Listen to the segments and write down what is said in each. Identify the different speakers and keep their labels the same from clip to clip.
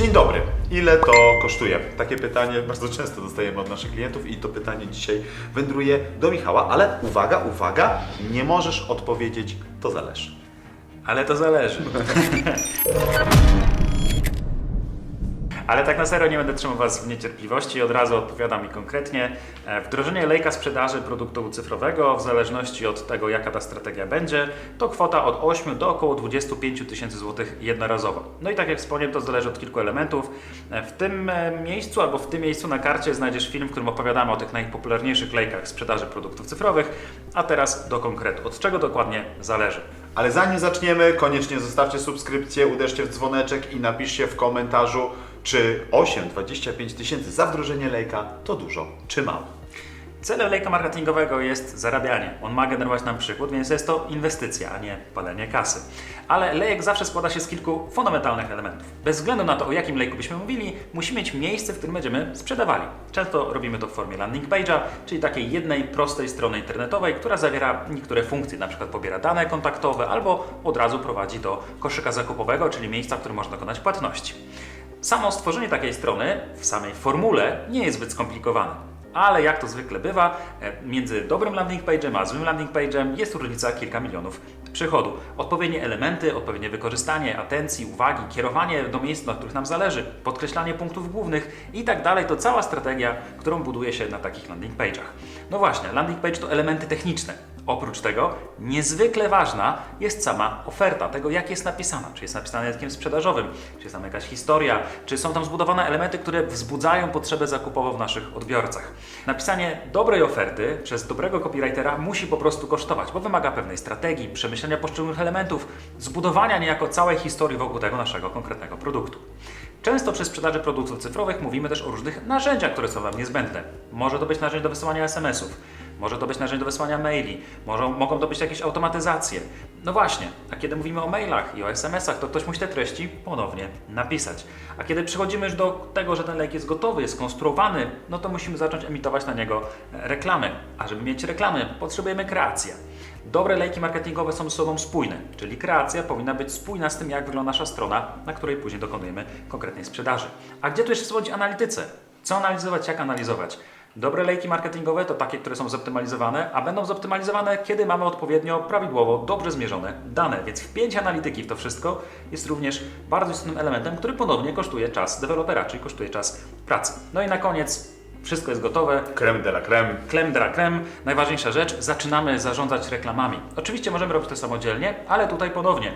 Speaker 1: Dzień dobry. Ile to kosztuje? Takie pytanie bardzo często dostajemy od naszych klientów i to pytanie dzisiaj wędruje do Michała, ale uwaga, uwaga, nie możesz odpowiedzieć, to zależy.
Speaker 2: Ale to zależy. Ale tak na serio nie będę trzymał Was w niecierpliwości. Od razu odpowiadam i konkretnie. E, Wdrożenie lejka sprzedaży produktu cyfrowego, w zależności od tego, jaka ta strategia będzie, to kwota od 8 do około 25 tysięcy złotych jednorazowo. No i tak jak wspomniałem, to zależy od kilku elementów. E, W tym e, miejscu albo w tym miejscu na karcie znajdziesz film, w którym opowiadamy o tych najpopularniejszych lejkach sprzedaży produktów cyfrowych. A teraz do konkretu. Od czego dokładnie zależy?
Speaker 1: Ale zanim zaczniemy, koniecznie zostawcie subskrypcję, uderzcie w dzwoneczek i napiszcie w komentarzu, czy 8-25 tysięcy za wdrożenie lejka to dużo, czy mało.
Speaker 2: Celem lejka marketingowego jest zarabianie. On ma generować nam przychód, więc jest to inwestycja, a nie palenie kasy. Ale lejek zawsze składa się z kilku fundamentalnych elementów. Bez względu na to, o jakim lejku byśmy mówili, musimy mieć miejsce, w którym będziemy sprzedawali. Często robimy to w formie landing page'a, czyli takiej jednej prostej strony internetowej, która zawiera niektóre funkcje, przykład pobiera dane kontaktowe albo od razu prowadzi do koszyka zakupowego, czyli miejsca, w którym można dokonać płatności. Samo stworzenie takiej strony w samej formule nie jest zbyt skomplikowane. Ale jak to zwykle bywa, e, między dobrym landing page'em a złym landing page'em jest różnica kilka milionów przychodu. Odpowiednie elementy, odpowiednie wykorzystanie atencji, uwagi, kierowanie do miejsc, na których nam zależy, podkreślanie punktów głównych i tak dalej, to cała strategia, którą buduje się na takich landing page'ach. No właśnie, landing page to elementy techniczne. Oprócz tego niezwykle ważna jest sama oferta tego, jak jest napisana. Czy jest napisana językiem sprzedażowym, czy jest tam jakaś historia, czy są tam zbudowane elementy, które wzbudzają potrzebę zakupową w naszych odbiorcach. Napisanie dobrej oferty przez dobrego copywritera musi po prostu kosztować, bo wymaga pewnej strategii, przemyślenia poszczególnych elementów, zbudowania niejako całej historii wokół tego naszego konkretnego produktu. Często przy sprzedaży produktów cyfrowych mówimy też o różnych narzędziach, które są nam niezbędne. Może to być narzędzie do wysyłania SMS-ów, może to być narzędzie do wysyłania maili, może, mogą to być jakieś automatyzacje. No właśnie, a kiedy mówimy o mailach i o SMS-ach, to ktoś musi te treści ponownie napisać. A kiedy przychodzimy już do tego, że ten lejk jest gotowy, jest skonstruowany, no to musimy zacząć emitować na niego e, reklamy. A żeby mieć reklamy, potrzebujemy kreacji. Dobre lejki marketingowe są ze sobą spójne, czyli kreacja powinna być spójna z tym, jak wygląda nasza strona, na której później dokonujemy konkretnej sprzedaży. A gdzie tu jeszcze słodzić analityce? Co analizować, jak analizować? Dobre lejki marketingowe to takie, które są zoptymalizowane, a będą zoptymalizowane, kiedy mamy odpowiednio, prawidłowo, dobrze zmierzone dane. Więc wpięcie analityki w to wszystko jest również bardzo istotnym elementem, który ponownie kosztuje czas dewelopera, czyli kosztuje czas pracy. No i na koniec wszystko jest gotowe.
Speaker 1: Creme de la creme.
Speaker 2: Creme de la creme, najważniejsza rzecz, zaczynamy zarządzać reklamami. Oczywiście możemy robić to samodzielnie, ale tutaj ponownie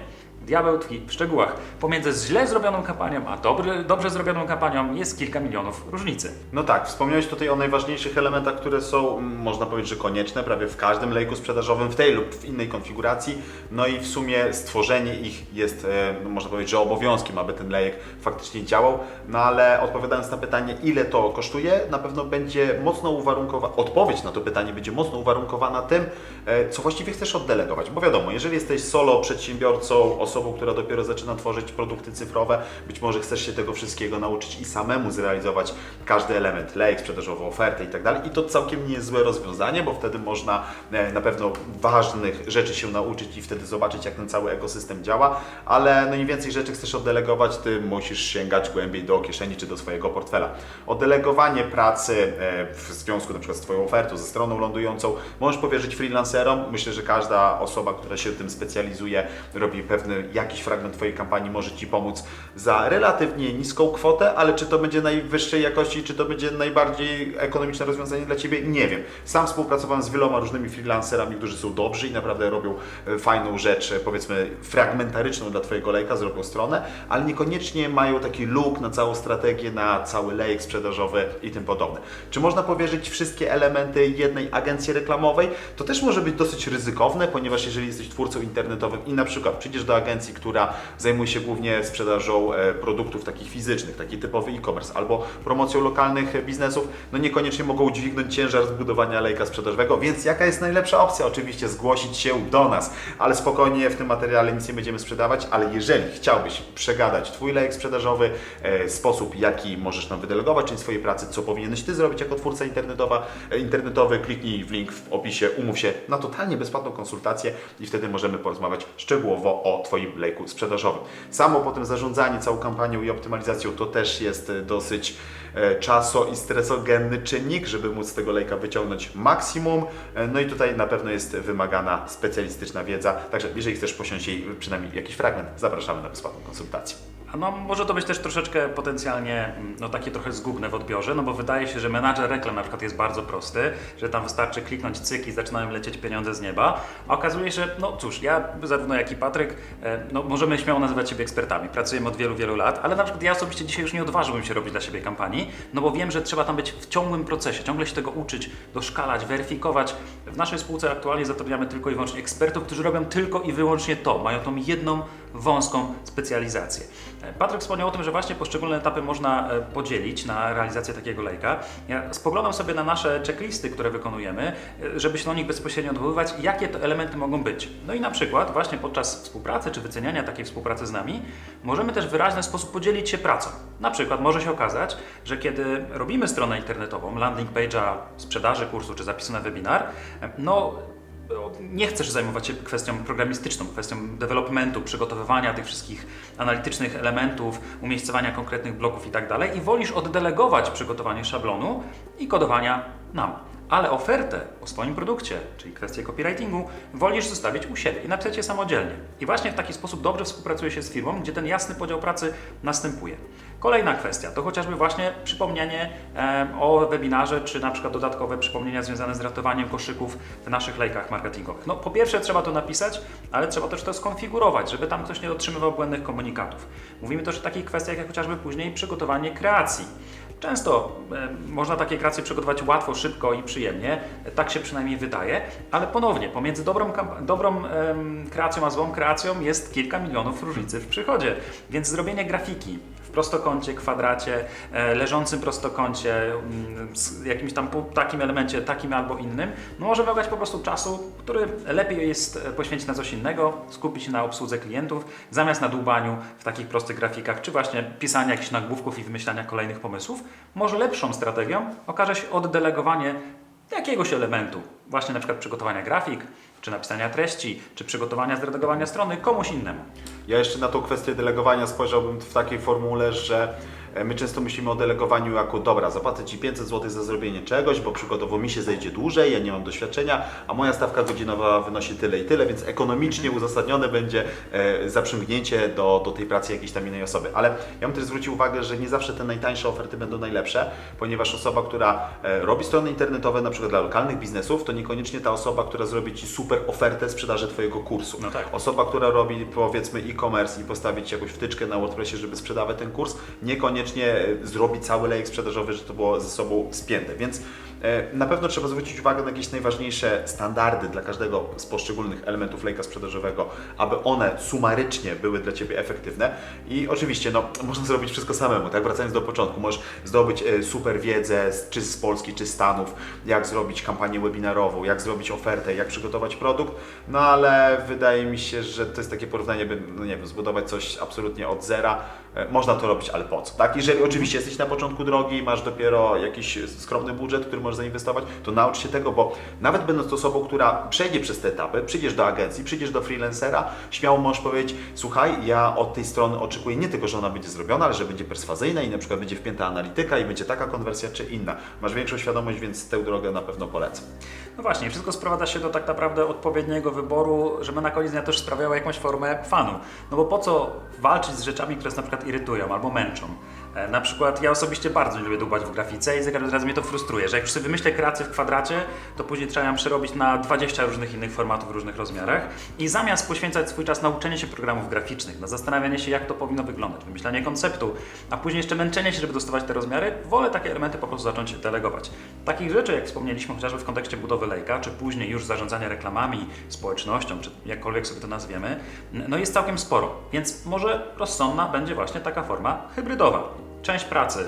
Speaker 2: diabeł tkwi w szczegółach. Pomiędzy źle zrobioną kampanią, a dobry, dobrze zrobioną kampanią jest kilka milionów różnicy.
Speaker 1: No tak, wspomniałeś tutaj o najważniejszych elementach, które są, mm, można powiedzieć, że konieczne prawie w każdym lejku sprzedażowym, w tej lub w innej konfiguracji. No i w sumie stworzenie ich jest, e, no można powiedzieć, że obowiązkiem, aby ten lejek faktycznie działał. No ale odpowiadając na pytanie, ile to kosztuje, na pewno będzie mocno uwarunkowana, odpowiedź na to pytanie będzie mocno uwarunkowana tym, e, co właściwie chcesz oddelegować. Bo wiadomo, jeżeli jesteś solo przedsiębiorcą, osobą, która dopiero zaczyna tworzyć produkty cyfrowe, być może chcesz się tego wszystkiego nauczyć i samemu zrealizować każdy element, lejek sprzedażowy, ofertę i tak dalej. I to całkiem nie jest złe rozwiązanie, bo wtedy można e, na pewno ważnych rzeczy się nauczyć i wtedy zobaczyć, jak ten cały ekosystem działa, ale no im więcej rzeczy chcesz oddelegować, ty musisz sięgać głębiej do kieszeni czy do swojego portfela. Oddelegowanie pracy e, w związku na przykład z Twoją ofertą, ze stroną lądującą, możesz powierzyć freelancerom. Myślę, że każda osoba, która się tym specjalizuje, robi pewny jakiś fragment Twojej kampanii, może Ci pomóc za relatywnie niską kwotę, ale czy to będzie najwyższej jakości, czy to będzie najbardziej ekonomiczne rozwiązanie dla Ciebie, nie wiem. Sam współpracowałem z wieloma różnymi freelancerami, którzy są dobrzy i naprawdę robią e, fajną rzecz, e, powiedzmy fragmentaryczną dla Twojego lejka, zrobią stronę, ale niekoniecznie mają taki look na całą strategię, na cały lejek sprzedażowy i tym podobne. Czy można powierzyć wszystkie elementy jednej agencji reklamowej? To też może być dosyć ryzykowne, ponieważ jeżeli jesteś twórcą internetowym i na przykład przyjdziesz do agencji, która zajmuje się głównie sprzedażą e, produktów takich fizycznych, taki typowy e-commerce, albo promocją lokalnych biznesów, no niekoniecznie mogą dźwignąć ciężar zbudowania lejka sprzedażowego, więc jaka jest najlepsza opcja? Oczywiście zgłosić się do nas, ale spokojnie w tym materiale nic nie będziemy sprzedawać, ale jeżeli chciałbyś przegadać Twój lejek sprzedażowy, e, sposób jaki możesz nam wydelegować część swojej pracy, co powinieneś Ty zrobić jako twórca internetowa, e, internetowy, kliknij w link w opisie, umów się na totalnie bezpłatną konsultację i wtedy możemy porozmawiać szczegółowo o Twoim Twoim lejku sprzedażowym. Samo potem zarządzanie całą kampanią i optymalizacją to też jest e, dosyć e, czaso i stresogenny czynnik, żeby móc z tego lejka wyciągnąć maksimum. E, No i tutaj na pewno jest wymagana specjalistyczna wiedza. Także jeżeli chcesz posiąść jej przynajmniej jakiś fragment, zapraszamy na bezpłatną konsultację.
Speaker 2: No, może to być też troszeczkę potencjalnie mm, no, takie trochę zgubne w odbiorze, no bo wydaje się, że menadżer reklam na przykład jest bardzo prosty, że tam wystarczy kliknąć cyk i zaczynają lecieć pieniądze z nieba, a okazuje się, no cóż, ja zarówno jak i Patryk, e, no możemy śmiało nazywać siebie ekspertami, pracujemy od wielu, wielu lat, ale na przykład ja osobiście dzisiaj już nie odważyłbym się robić dla siebie kampanii, no bo wiem, że trzeba tam być w ciągłym procesie, ciągle się tego uczyć, doszkalać, weryfikować. W naszej spółce aktualnie zatrudniamy tylko i wyłącznie ekspertów, którzy robią tylko i wyłącznie to, mają tą jedną wąską specjalizację. Patryk wspomniał o tym, że właśnie poszczególne etapy można e, podzielić na realizację takiego lejka. Ja spoglądam sobie na nasze checklisty, które wykonujemy, e, żeby się do nich bezpośrednio odwoływać, jakie to elementy mogą być. No i na przykład właśnie podczas współpracy czy wyceniania takiej współpracy z nami, możemy też w wyraźny sposób podzielić się pracą. Na przykład może się okazać, że kiedy robimy stronę internetową, landing page'a sprzedaży kursu czy zapisu na webinar, e, no nie chcesz zajmować się kwestią programistyczną, kwestią developmentu, przygotowywania tych wszystkich analitycznych elementów, umiejscowania konkretnych bloków i tak i wolisz oddelegować przygotowanie szablonu i kodowania nam. Ale ofertę o swoim produkcie, czyli kwestię copywritingu, wolisz zostawić u siebie i napisać je samodzielnie. I właśnie w taki sposób dobrze współpracuje się z firmą, gdzie ten jasny podział pracy następuje. Kolejna kwestia to chociażby właśnie przypomnienie o webinarze, czy na przykład dodatkowe przypomnienia związane z ratowaniem koszyków w naszych lejkach marketingowych. No po pierwsze trzeba to napisać, ale trzeba też to skonfigurować, żeby tam ktoś nie otrzymywał błędnych komunikatów. Mówimy też o takich kwestiach jak chociażby później przygotowanie kreacji. Często e, można takie kreacje przygotować łatwo, szybko i przyjemnie, tak się przynajmniej wydaje, ale ponownie, pomiędzy dobrą, dobrą kreacją a złą kreacją jest kilka milionów różnicy w przychodzie, więc zrobienie grafiki prostokącie, kwadracie, e, leżącym prostokącie, mm, jakimś tam takim elemencie, takim albo innym, no może wymagać po prostu czasu, który lepiej jest e, poświęcić na coś innego, skupić się na obsłudze klientów, zamiast na dłubaniu w takich prostych grafikach, czy właśnie pisania jakichś nagłówków i wymyślania kolejnych pomysłów. Może lepszą strategią okaże się oddelegowanie jakiegoś elementu, właśnie na przykład przygotowania grafik, czy napisania treści, czy przygotowania, zredagowania strony komuś innemu.
Speaker 1: Ja jeszcze na tą kwestię delegowania spojrzałbym w takiej formule, że e, my często myślimy o delegowaniu jako dobra, zapłacę Ci 500 zł za zrobienie czegoś, bo przykładowo mi się zejdzie dłużej, ja nie mam doświadczenia, a moja stawka godzinowa wynosi tyle i tyle, więc ekonomicznie uzasadnione będzie e, zaprzęgnięcie do, do tej pracy jakiejś tam innej osoby. Ale ja bym też zwrócił uwagę, że nie zawsze te najtańsze oferty będą najlepsze, ponieważ osoba, która e, robi strony internetowe, na przykład dla lokalnych biznesów, to niekoniecznie ta osoba, która zrobi Ci super ofertę sprzedaży Twojego kursu.
Speaker 2: No tak.
Speaker 1: Osoba, która robi powiedzmy e-commerce i postawić jakąś wtyczkę na WordPressie, żeby sprzedawać ten kurs, niekoniecznie e, zrobi cały lejek sprzedażowy, że to było ze sobą spięte. Więc na pewno trzeba zwrócić uwagę na jakieś najważniejsze standardy dla każdego z poszczególnych elementów lejka sprzedażowego, aby one sumarycznie były dla Ciebie efektywne. I oczywiście, no, można zrobić wszystko samemu, tak? Wracając do początku, możesz zdobyć e, super wiedzę, czy z Polski, czy z Stanów, jak zrobić kampanię webinarową, jak zrobić ofertę, jak przygotować produkt, no ale wydaje mi się, że to jest takie porównanie, by, no nie wiem, zbudować coś absolutnie od zera. E, Można to robić, ale po co, tak? Jeżeli oczywiście jesteś na początku drogi, masz dopiero jakiś skromny budżet, który możesz zainwestować, to naucz się tego, bo nawet będąc osobą, która przejdzie przez te etapy, przyjdziesz do agencji, przyjdziesz do freelancera, śmiało możesz powiedzieć, słuchaj, ja od tej strony oczekuję nie tylko, że ona będzie zrobiona, ale że będzie perswazyjna i na przykład będzie wpięta analityka i będzie taka konwersja czy inna. Masz większą świadomość, więc tę drogę na pewno polecam.
Speaker 2: No właśnie, wszystko sprowadza się do tak naprawdę odpowiedniego wyboru, żeby na koniec dnia też sprawiało jakąś formę fanu. No bo po co walczyć z rzeczami, które nas na przykład irytują albo męczą? E, Na przykład ja osobiście bardzo nie lubię dłubać w grafice i za każdym razem mnie to frustruje, że jak już sobie wymyślę kreację w kwadracie, to później trzeba ją przerobić na 20 różnych innych formatów w różnych rozmiarach i zamiast poświęcać swój czas na uczenie się programów graficznych, na zastanawianie się jak to powinno wyglądać, wymyślanie konceptu, a później jeszcze męczenie się, żeby dostawać te rozmiary, wolę takie elementy po prostu zacząć delegować. Takich rzeczy, jak wspomnieliśmy chociażby w kontekście budowy lejka, czy później już zarządzania reklamami, społecznością, czy jakkolwiek sobie to nazwiemy, no jest całkiem sporo, więc może rozsądna będzie właśnie taka forma hybrydowa. Część pracy,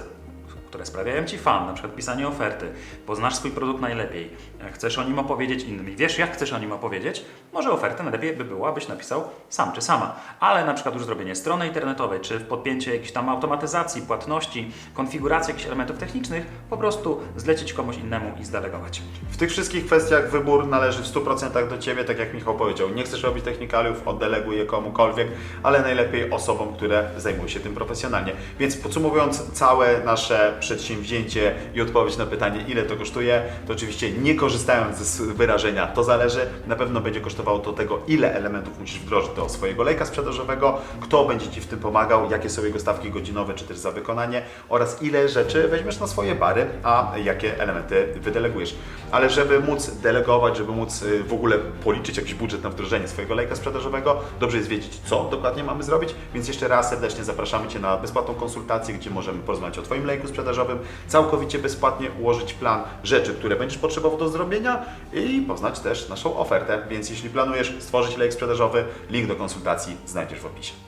Speaker 2: które sprawiają Ci fan, na przykład pisanie oferty, poznasz swój produkt najlepiej, chcesz o nim opowiedzieć innym i wiesz, jak chcesz o nim opowiedzieć, może ofertę najlepiej by było, abyś napisał sam czy sama. Ale na przykład już zrobienie strony internetowej, czy podpięcie jakiejś tam automatyzacji, płatności, konfiguracji jakichś elementów technicznych, po prostu zlecić komuś innemu i zdelegować.
Speaker 1: W tych wszystkich kwestiach wybór należy w 100% do Ciebie, tak jak Michał powiedział. Nie chcesz robić technikaliów, oddeleguj je komukolwiek, ale najlepiej osobom, które zajmują się tym profesjonalnie. Więc podsumowując całe nasze przedsięwzięcie i odpowiedź na pytanie, ile to kosztuje, to oczywiście nie korzystając z wyrażenia to zależy, na pewno będzie kosztowało to tego, ile elementów musisz wdrożyć do swojego lejka sprzedażowego, kto będzie Ci w tym pomagał, jakie są jego stawki godzinowe czy też za wykonanie oraz ile rzeczy weźmiesz na swoje bary, a jakie elementy wydelegujesz. Ale żeby móc delegować, żeby móc y, w ogóle policzyć jakiś budżet na wdrożenie swojego lejka sprzedażowego, dobrze jest wiedzieć, co dokładnie mamy zrobić, więc jeszcze raz serdecznie zapraszamy Cię na bezpłatną konsultację, gdzie możemy porozmawiać o Twoim lejku sprzedażowym, całkowicie bezpłatnie ułożyć plan rzeczy, które będziesz potrzebował do zrobienia i poznać też naszą ofertę. Więc jeśli planujesz stworzyć lejk sprzedażowy, link do konsultacji znajdziesz w opisie.